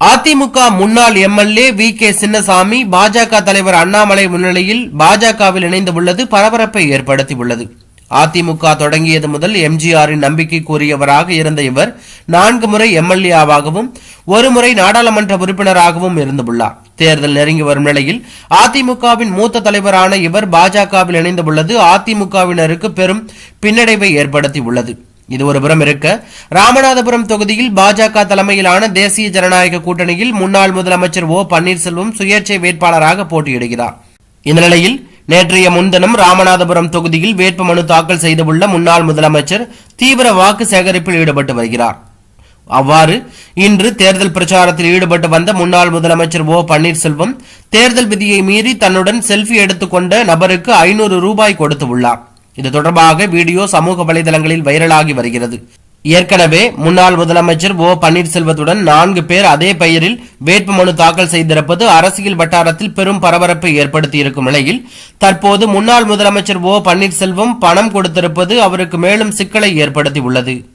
அதிமுக முன்னாள் MLA V K Chinnasamy பாஜக தலைவர் அண்ணாமலை முன்னிலையில் பாஜகவில் இணைந்துள்ளது பரபரப்பை ஏற்படுத்தியுள்ளது. அதிமுக தொடங்கியது முதல் எம்ஜிஆரின் நம்பிக்கை கூறியவராக இருந்த இவர் நான்கு முறை எம்எல்ஏவாகவும் ஒரு முறை நாடாளுமன்ற உறுப்பினராகவும் இருந்துள்ளார் தேர்தல் நெருங்கி வரும் நிலையில் அதிமுகவின் மூத்த தலைவரான இவர் பாஜகவில் இணைந்துள்ளது அதிமுகவினருக்கு பெரும் பின்னடைவை ஏற்படுத்தியுள்ளது. இது ஒருபுறம் இருக்க. ராமநாதபுரம் தொகுதியில் பாஜக தலைமையிலான தேசிய ஜனநாயக கூட்டணியில் முன்னாள் முதலமைச்சர் ஓ பன்னீர்செல்வம் சுயேட்சை வேட்பாளராக போட்டியிடுகிறார். இந்த நிலையில் நேற்றைய முன்தினம் ராமநாதபுரம் தொகுதியில் வேட்புமனு தாக்கல் செய்துள்ள முன்னாள் முதலமைச்சர் தீவிர வாக்கு சேகரிப்பில் ஈடுபட்டு வருகிறார். அவ்வாறு இன்று தேர்தல் பிரச்சாரத்தில் ஈடுபட்டு வந்த முன்னாள் முதலமைச்சர் ஓ பன்னீர்செல்வம் தேர்தல் விதியை மீறி தன்னுடன் செல்ஃபி எடுத்துக்கொண்ட நபருக்கு ஐநூறு ரூபாய் கொடுத்து உள்ளார். இது தொடர்பாக வீடியோ சமூக வலைதளங்களில் வைரலாகி வருகிறது. ஏற்கனவே முன்னாள் முதலமைச்சர் ஓ. பன்னீர்செல்வத்துடன் நான்கு பேர் அதே பெயரில் வேட்புமனு தாக்கல் செய்திருப்பது அரசியல் வட்டாரத்தில் பெரும் பரபரப்பை ஏற்படுத்தியிருக்கும் நிலையில் தற்போது முன்னாள் முதலமைச்சர் ஓ. பன்னீர்செல்வம் பணம் கொடுத்திருப்பது அவருக்கு மேலும் சிக்கலை ஏற்படுத்தியுள்ளது.